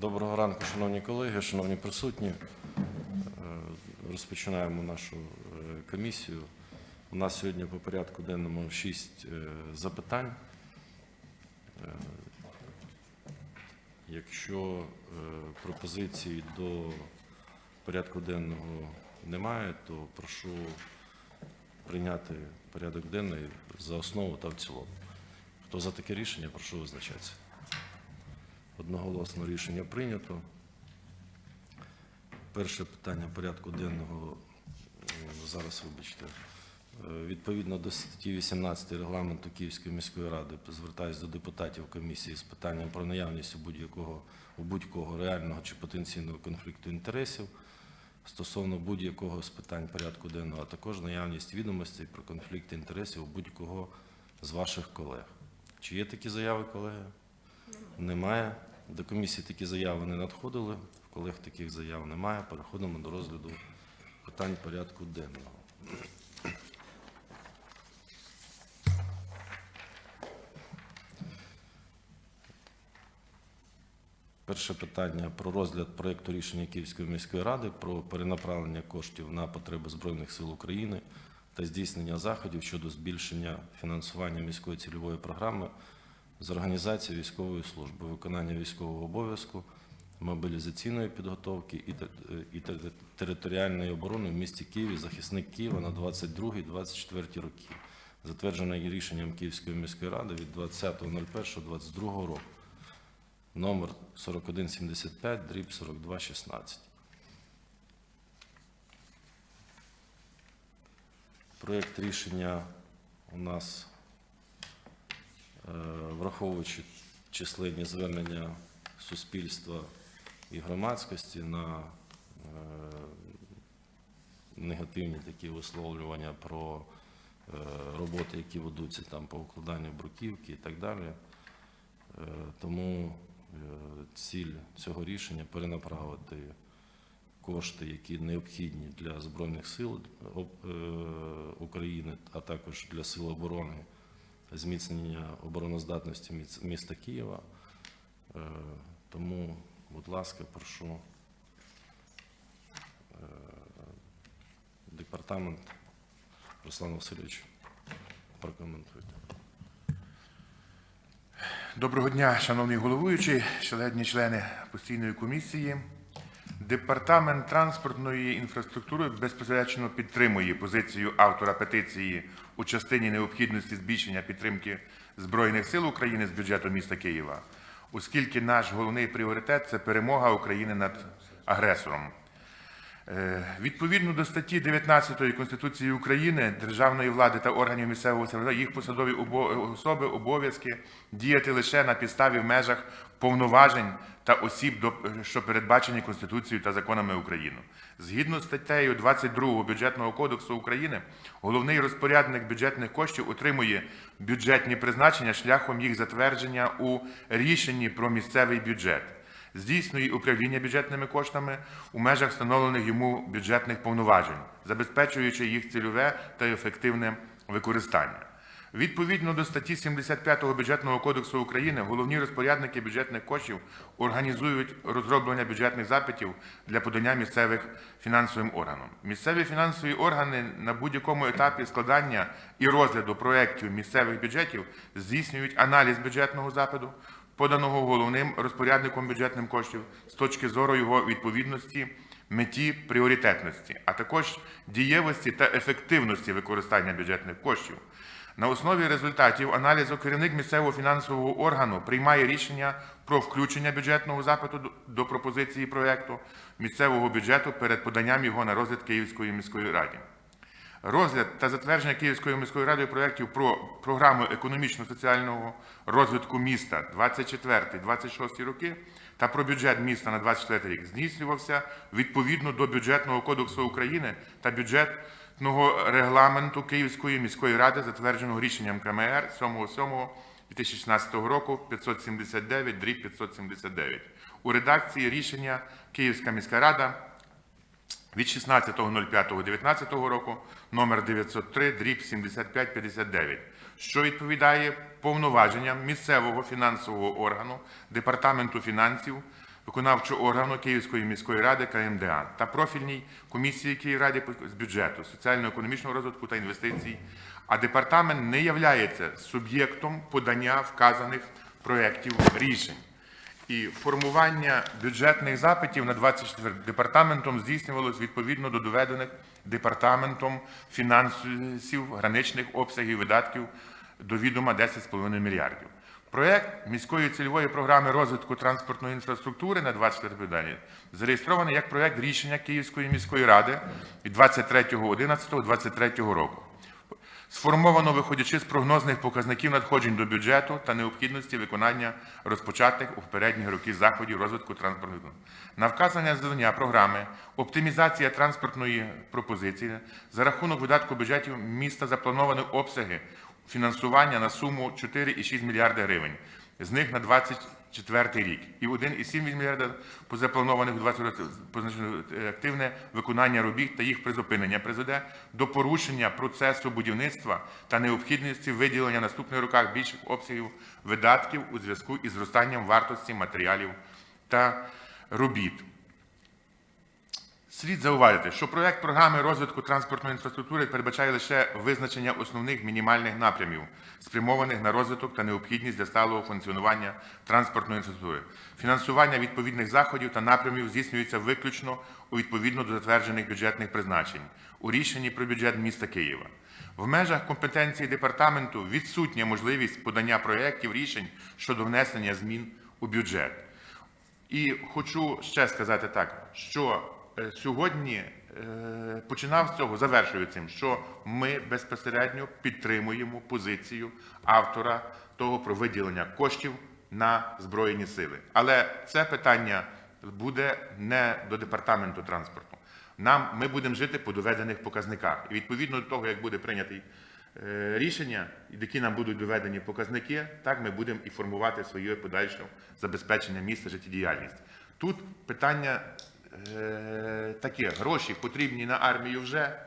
Доброго ранку, шановні колеги, шановні присутні. Е, Розпочинаємо нашу е, комісію. У нас сьогодні по порядку денному шість е, запитань. Якщо пропозицій до порядку денного немає, то прошу прийняти порядок денний за основу та в цілому. Хто за таке рішення, прошу визначатися. Одноголосно рішення прийнято. Перше питання порядку денного зараз вибачте. Е, Відповідно до статті 18 регламенту Київської міської ради звертаюся до депутатів комісії з питанням про наявність у будь-якого будь-кого реального чи потенційного конфлікту інтересів стосовно будь-якого з питань порядку денного, а також наявність відомостей про конфлікт інтересів у будь-кого з ваших колег. Чи є такі заяви, колеги? Немає. До комісії такі заяви не надходили. В колег таких заяв немає. Переходимо до розгляду питань порядку денного. Перше питання про розгляд проєкту рішення Київської міської ради про перенаправлення коштів на потреби Збройних сил України та здійснення заходів щодо збільшення фінансування міської цільової програми з організації військової служби, виконання військового обов'язку, мобілізаційної підготовки і, те- і те- територіальної оборони в місті Києві, захисник Києва на 22-24 роки, затверджене рішенням Київської міської ради від 20.01.22 року номер 4175, дріб 4216. Проєкт рішення у нас, враховуючи численні звернення суспільства і громадськості на е, негативні такі висловлювання про е, роботи, які ведуться там по укладанню бруківки і так далі. Е, Тому е, ціль цього рішення перенаправити кошти, які необхідні для Збройних сил е, України, а також для Сил оборони, зміцнення обороноздатності міста Києва. Е, Тому, будь ласка, прошу е, департамент Руслан Васильович, прокоментуйте. Доброго дня, шановний головуючий, шановні члени постійної комісії. Департамент транспортної інфраструктури безпосередньо підтримує позицію автора петиції у частині необхідності збільшення підтримки Збройних сил України з бюджету міста Києва, оскільки наш головний пріоритет це перемога України над агресором. Е, Відповідно до статті 19 Конституції України, державної влади та органів місцевого самоврядування, їх посадові особи обов'язки діяти лише на підставі в межах повноважень та осіб, що передбачені Конституцією та законами України. Згідно з статтею 22 Бюджетного кодексу України, головний розпорядник бюджетних коштів отримує бюджетні призначення шляхом їх затвердження у рішенні про місцевий бюджет здійснює управління бюджетними коштами у межах встановлених йому бюджетних повноважень, забезпечуючи їх цільове та ефективне використання. Відповідно до статті 75 бюджетного кодексу України, головні розпорядники бюджетних коштів організують розроблення бюджетних запитів для подання місцевих фінансовим органам. Місцеві фінансові органи на будь-якому етапі складання і розгляду проєктів місцевих бюджетів здійснюють аналіз бюджетного запиту, поданого головним розпорядником бюджетним коштів з точки зору його відповідності, меті пріоритетності, а також дієвості та ефективності використання бюджетних коштів. На основі результатів аналізу керівник місцевого фінансового органу приймає рішення про включення бюджетного запиту до- пропозиції проєкту місцевого бюджету перед поданням його на розгляд Київської міської ради. Розгляд та затвердження Київською міською радою проєктів про програму економічно-соціального розвитку міста 24-26 роки та про бюджет міста на 24 рік здійснювався відповідно до бюджетного кодексу України та бюджетного регламенту Київської міської ради, затвердженого рішенням КМР 7.7.2016 року 579 дріб 579 у редакції рішення Київська міська рада від 16.05.19 року номер 903 дріб 7559, що відповідає повноваженням місцевого фінансового органу Департаменту фінансів виконавчого органу Київської міської ради КМДА та профільній комісії Київради з бюджету, соціально-економічного розвитку та інвестицій, а департамент не являється суб'єктом подання вказаних проєктів рішень. І формування бюджетних запитів на 24 департаментом здійснювалось відповідно до доведених департаментом фінансів граничних обсягів видатків до відома 10,5 мільярдів. Проект міської цільової програми розвитку транспортної інфраструктури на 24 питання зареєстрований як проект рішення Київської міської ради від 23.11.23 року. Сформовано виходячи з прогнозних показників надходжень до бюджету та необхідності виконання розпочатих у попередні роки заходів розвитку транспортної. На вказання завдання програми оптимізація транспортної пропозиції за рахунок видатку бюджетів міста заплановані обсяги фінансування на суму 4,6 мільярда гривень. З них на 24 рік і 1,7 мільярда по запланованих у 20 році позначено е, активне виконання робіт та їх призупинення призведе до порушення процесу будівництва та необхідності виділення наступних роках більших обсягів видатків у зв'язку із зростанням вартості матеріалів та робіт. Слід зауважити, що проект програми розвитку транспортної інфраструктури передбачає лише визначення основних мінімальних напрямів, спрямованих на розвиток та необхідність для сталого функціонування транспортної інфраструктури. Фінансування відповідних заходів та напрямів здійснюється виключно у відповідно до затверджених бюджетних призначень у рішенні про бюджет міста Києва. В межах компетенції департаменту відсутня можливість подання проєктів рішень щодо внесення змін у бюджет. І хочу ще сказати так, що сьогодні е, починав з цього, завершую цим, що ми безпосередньо підтримуємо позицію автора того про виділення коштів на Збройні сили. Але це питання буде не до департаменту транспорту. Нам ми будемо жити по доведених показниках. І відповідно до того, як буде прийнятий е, рішення, які нам будуть доведені показники, так ми будемо і формувати своє подальше забезпечення міста життєдіяльність. Тут питання е, таке: гроші потрібні на армію вже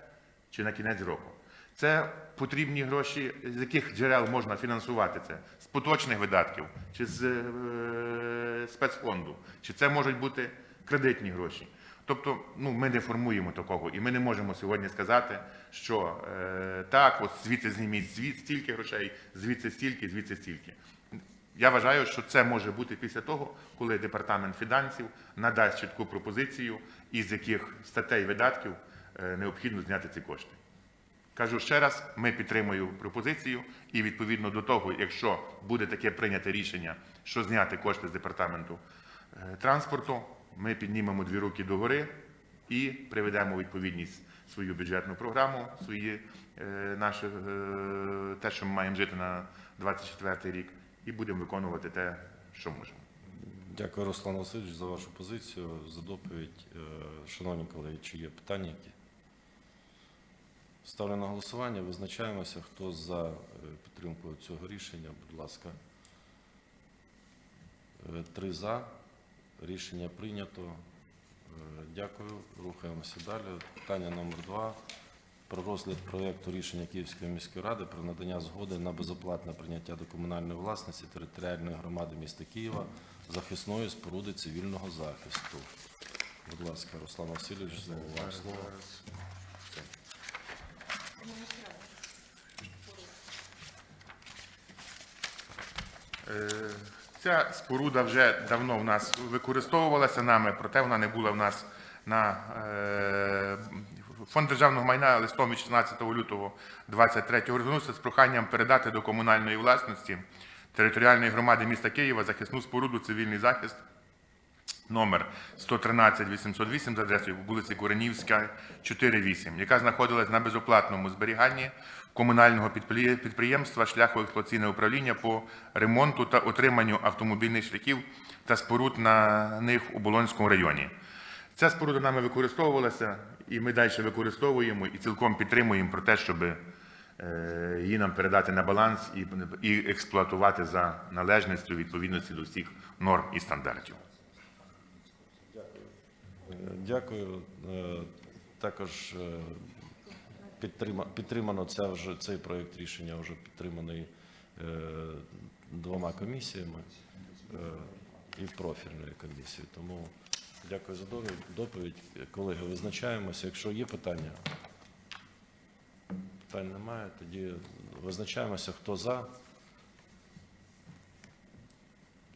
чи на кінець року. Це потрібні гроші, з яких джерел можна фінансувати це? З поточних видатків, чи з е, спецфонду, чи це можуть бути кредитні гроші. Тобто, ну ми не формуємо такого, і ми не можемо сьогодні сказати, що е, так, от звідси зніміть звід стільки грошей, звідси стільки, звідси стільки. Я вважаю, що це може бути після того, коли департамент фінансів надасть чітку пропозицію, із яких статей видатків е, необхідно зняти ці кошти. Кажу ще раз, ми підтримуємо пропозицію, і відповідно до того, якщо буде таке прийняте рішення, що зняти кошти з департаменту е, транспорту, ми піднімемо дві руки догори і приведемо відповідність свою бюджетну програму, свої е, наші, е, те, що ми маємо жити на 24 рік, і будемо виконувати те, що можемо. Дякую, Руслан Васильович, за вашу позицію, за доповідь. Е, Шановні колеги, чи є питання які? Ставлю на голосування, визначаємося, хто за е, підтримку цього рішення, будь ласка. Е, Три за. Рішення прийнято. Дякую. Рухаємося далі. Питання номер два. Про розгляд проєкту рішення Київської міської ради про надання згоди на безоплатне прийняття до комунальної власності територіальної громади міста Києва захисної споруди цивільного захисту. Будь ласка, Руслан Васильович, знову вам слово. Ця споруда вже давно в нас використовувалася нами, проте вона не була в нас на е, фонд державного майна листом від 16 лютого 23 розвернувся з проханням передати до комунальної власності територіальної громади міста Києва захисну споруду цивільний захист номер 113 808 за адресою вулиці Куренівська, 4.8, яка знаходилась на безоплатному зберіганні комунального підприємства шляхово-експлуатаційне управління по ремонту та отриманню автомобільних шляхів та споруд на них у Болонському районі. Ця споруда нами використовувалася, і ми далі використовуємо і цілком підтримуємо про те, щоб е, її нам передати на баланс і, експлуатувати за належністю відповідності до всіх норм і стандартів. Дякую. Е, Також е, підтримано це вже цей проєкт рішення вже підтриманий двома комісіями. І профільної комісії. Тому дякую за доповідь. Колеги, визначаємося. Якщо є питання, питань немає, тоді визначаємося, хто за.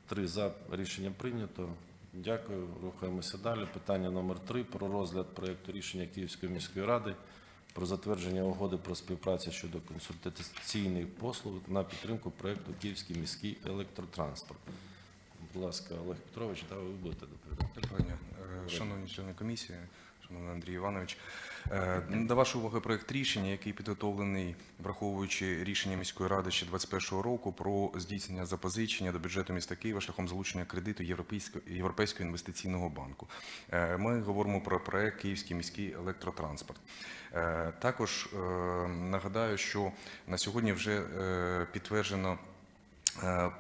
Три за рішення прийнято. Дякую. Рухаємося далі. Питання номер три про розгляд проєкту рішення Київської міської ради про затвердження угоди про співпрацю щодо консультаційних послуг на підтримку проєкту Київський міський електротранспорт. Будь ласка, Олег Петрович, да, ви будете доповідати. Доброго. Е, Шановні члени комісії, шановний Андрій Іванович. е, До вашої уваги проект рішення, який підготовлений, враховуючи рішення міської ради ще 2021 року про здійснення запозичення до бюджету міста Києва шляхом залучення кредиту Європейського, Європейського інвестиційного банку. Е, Ми говоримо про проект Київський міський електротранспорт. Також нагадаю, що на сьогодні вже підтверджено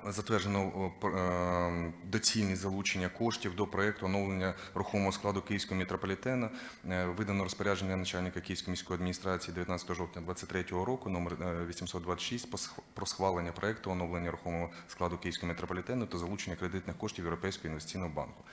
Затверджено о, е, доцільність залучення коштів до проєкту оновлення рухомого складу Київського метрополітена. Е, Видано розпорядження начальника Київської міської адміністрації 19 жовтня 2023 року, номер е, 826, про схвалення проєкту оновлення рухомого складу Київського метрополітену та залучення кредитних коштів Європейського інвестиційного банку.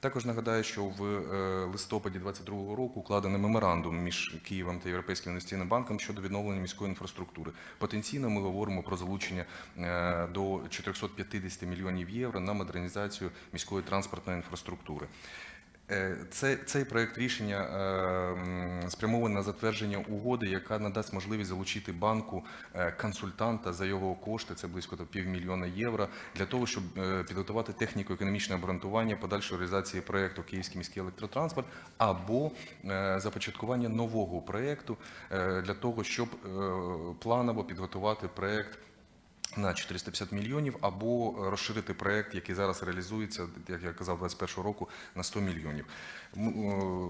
Також нагадаю, що в е, листопаді 2022 року укладений меморандум між Києвом та Європейським інвестиційним банком щодо відновлення міської інфраструктури. Потенційно ми говоримо про залучення е, до 450 мільйонів євро на модернізацію міської транспортної інфраструктури. Е, Це, цей проект рішення е, спрямований на затвердження угоди, яка надасть можливість залучити банку е, консультанта за його кошти, це близько півмільйона євро, для того, щоб підготувати техніко-економічне обґрунтування подальшої реалізації проекту Київський міський електротранспорт або започаткування нового проекту е, для того, щоб планово підготувати проект на 450 мільйонів або розширити проект, який зараз реалізується, як я казав, 21 року на 100 мільйонів.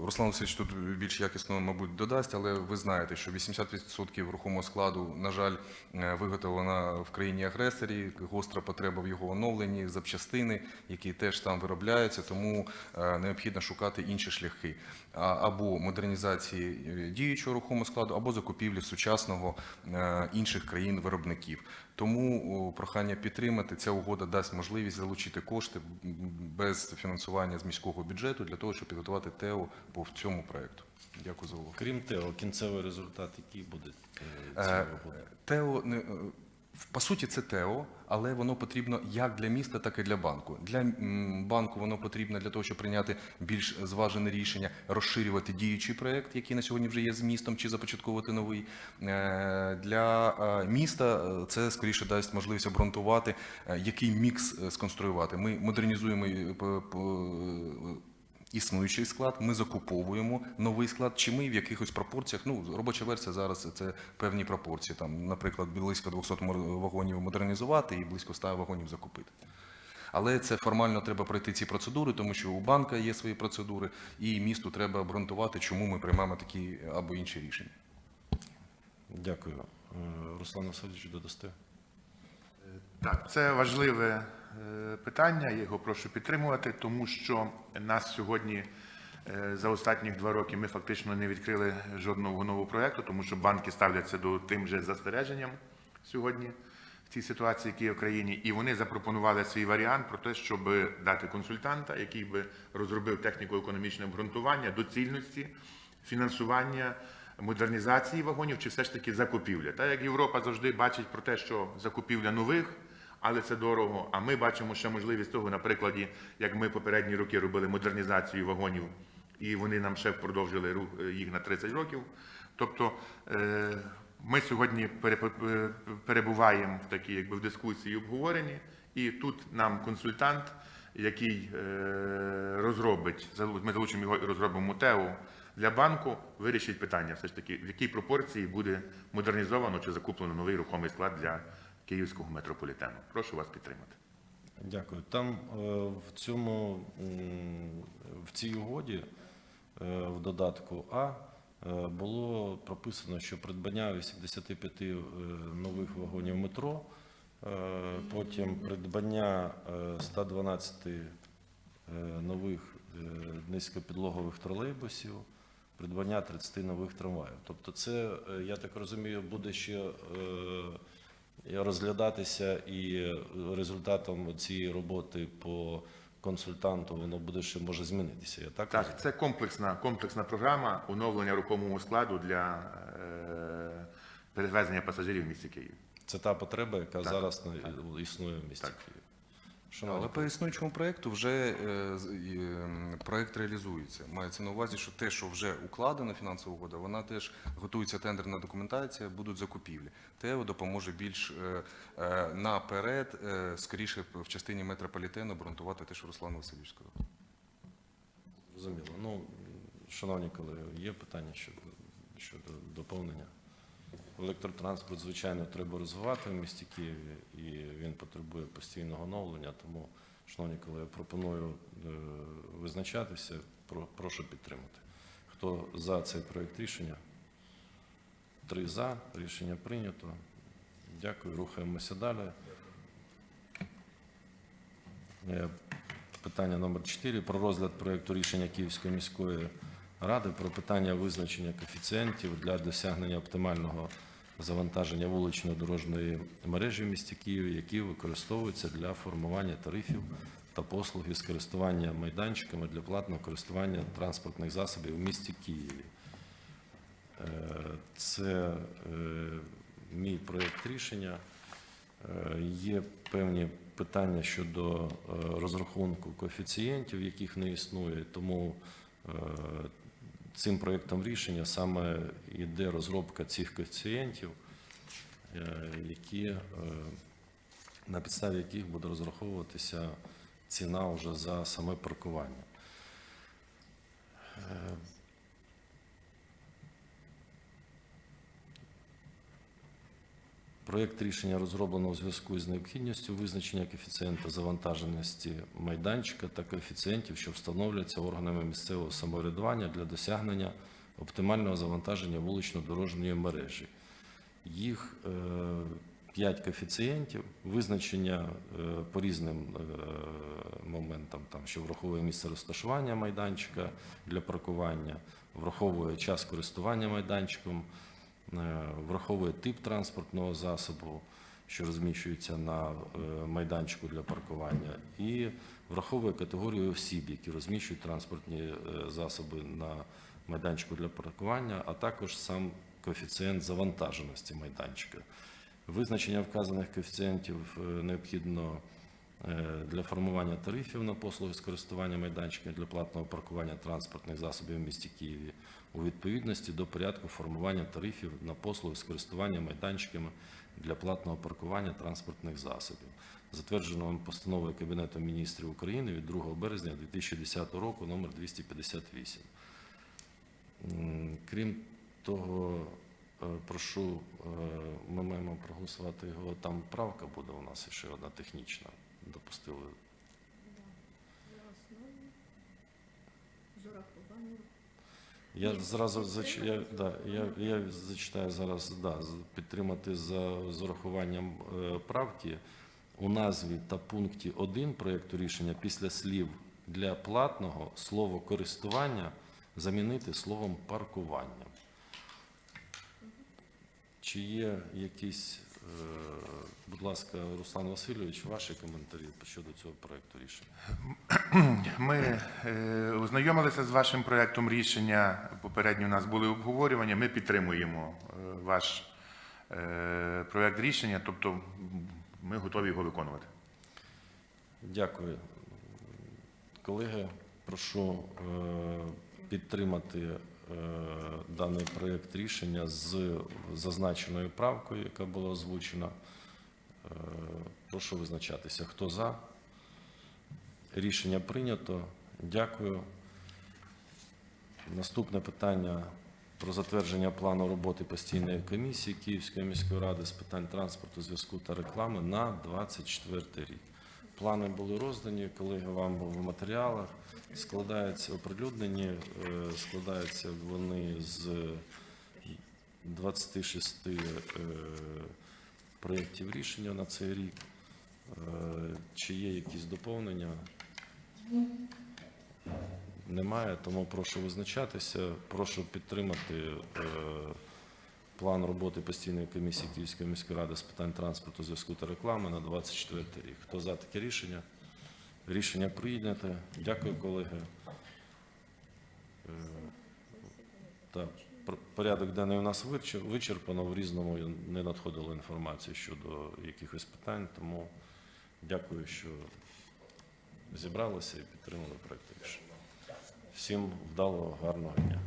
Руслан Васильович тут більш якісно, мабуть, додасть, але ви знаєте, що 80% рухомого складу, на жаль, е, виготовлено в країні агресорі, гостра потреба в його оновленні, запчастини, які теж там виробляються, тому е, необхідно шукати інші шляхи або модернізації е, діючого рухомого складу, або закупівлі сучасного е, інших країн-виробників. Тому прохання підтримати. Ця угода дасть можливість залучити кошти без фінансування з міського бюджету для того, щоб підготувати ТЕО по цьому проекту. Дякую за увагу. Крім того, кінцевий результат, який буде е, цієї роботи? ТЕО не по суті, це ТЕО, але воно потрібно як для міста, так і для банку. Для банку воно потрібно для того, щоб прийняти більш зважене рішення, розширювати діючий проект, який на сьогодні вже є з містом, чи започатковувати новий. Е, Для е, міста е, це скоріше дасть можливість обґрунтувати, який мікс сконструювати. Ми модернізуємо існуючий склад, ми закуповуємо новий склад, чи ми в якихось пропорціях. Ну, робоча версія зараз це певні пропорції. Там, наприклад, близько 200 вагонів модернізувати і близько 100 вагонів закупити. Але це формально треба пройти ці процедури, тому що у банка є свої процедури, і місту треба обґрунтувати, чому ми приймаємо такі або інші рішення. Дякую. Е, Руслан Васильович, додасте? Так, це важливе е, питання. Я його прошу підтримувати, тому що нас сьогодні е, за останні два роки ми фактично не відкрили жодного нового проєкту, тому що банки ставляться до тим же застереженням сьогодні в цій ситуації, які є в країні, і вони запропонували свій варіант про те, щоб дати консультанта, який би розробив техніко-економічне обґрунтування доцільності фінансування модернізації вагонів чи все ж таки закупівля. Так як Європа завжди бачить про те, що закупівля нових, але це дорого. А ми бачимо ще можливість того на прикладі, як ми попередні роки робили модернізацію вагонів, і вони нам ще продовжили е, їх на 30 років. Тобто е, ми сьогодні е, перебуваємо в такій якби в дискусії обговоренні, і тут нам консультант, який розробить, ми залучимо його і розробимо ТЕО для банку, вирішить питання все ж таки, в якій пропорції буде модернізовано чи закуплено новий рухомий склад для київського метрополітену. Прошу вас підтримати. Дякую. Там е, в цьому в цій угоді е, в додатку А е, було прописано, що придбання 85 е, нових вагонів метро, потім придбання е, 112 е, нових низькопідлогових тролейбусів, придбання 30 нових трамваїв. Тобто, це е, я так розумію, буде ще. е, розглядатися і результатом цієї роботи по консультанту, воно буде ще може змінитися. Я так, Так, це комплексна, комплексна програма оновлення рухомого складу для е, перевезення пасажирів в місті Києві. Це та потреба, яка зараз на- існує в місті Так. Києві. Шановні Але по існуючому проєкту вже е, ем, проєкт реалізується. Мається на увазі, що те, що вже укладена фінансова угода, вона теж готується тендерна документація, будуть закупівлі. ТЕО допоможе більш е, е, наперед, скоріше в частині метрополітену обґрунтувати те, що Руслан Васильович сказав. Зрозуміло. Ну, шановні колеги, є питання щодо, щодо доповнення? Електротранспорт, звичайно, треба розвивати в місті Києві, і він потребує постійного оновлення. Тому, шановні колеги, пропоную е, визначатися. Прошу підтримати. Хто за цей проект рішення? Три за. Рішення прийнято. Дякую. Рухаємося далі. Е, Питання номер 4 про розгляд проекту рішення Київської міської ради про питання визначення коефіцієнтів для досягнення оптимального завантаження вуличної дорожньої мережі в місті Києві, які використовуються для формування тарифів та послуг із користування майданчиками для платного користування транспортних засобів у місті Києві. Е, Це е, мій проєкт рішення. Е, Є певні питання щодо розрахунку коефіцієнтів, яких не існує, тому цим проєктом рішення саме йде розробка цих коефіцієнтів, е, які, е, на підставі яких буде розраховуватися ціна вже за саме паркування. Проєкт рішення розроблено у зв'язку з необхідністю визначення коефіцієнта завантаженості майданчика та коефіцієнтів, що встановлюються органами місцевого самоврядування для досягнення оптимального завантаження вулично-дорожньої мережі. Їх е, п'ять коефіцієнтів, визначення е, по різним е, моментам, там, що враховує місце розташування майданчика для паркування, враховує час користування майданчиком, е, враховує тип транспортного засобу, що розміщується на е, майданчику для паркування, і враховує категорію осіб, які розміщують транспортні е, засоби на майданчику для паркування, а також сам коефіцієнт завантаженості майданчика. Визначення вказаних коефіцієнтів е, необхідно е, для формування тарифів на послуги з користування майданчиками для платного паркування транспортних засобів в місті Києві у відповідності до порядку формування тарифів на послуги з користування майданчиками для платного паркування транспортних засобів, затвердженого постановою Кабінету міністрів України від 2 березня 2010 року номер 258. Крім того, е, прошу, е, ми маємо проголосувати його. Там правка буде у нас ще одна технічна. Допустили. З урахуванням Я зразу зач... я, да, я, я зачитаю зараз да, підтримати за з урахуванням е, правки. У назві та пункті 1 проєкту рішення після слів для платного слово користування замінити словом паркування. Чи є якісь, будь ласка, Руслан Васильович, ваші коментарі щодо цього проєкту рішення? Ми е, ознайомилися з вашим проектом рішення. Попередньо у нас були обговорювання. Ми підтримуємо е, ваш е, проект рішення, тобто ми готові його виконувати. Дякую. Колеги, прошу е, підтримати даний проєкт рішення з зазначеною правкою, яка була озвучена. Е, Прошу визначатися. Хто за? Рішення прийнято. Дякую. Наступне питання про затвердження плану роботи постійної комісії Київської міської ради з питань транспорту, зв'язку та реклами на 24 рік. Плани були роздані, колеги, вам в матеріалах. Складаються оприлюднені, е, складаються вони з 26 е, проєктів рішення на цей рік. Е, Чи є якісь доповнення? Немає, тому прошу визначатися. Прошу підтримати план роботи постійної комісії Київської міської ради з питань транспорту, зв'язку та реклами на 24 рік. Хто за таке рішення? Рішення прийнято. Дякую, колеги. Е, Так, порядок денний у нас вичерпано. В різному не надходило інформації щодо якихось питань, тому дякую, що зібралися і підтримали проєкт рішення. Всім вдалого, гарного дня.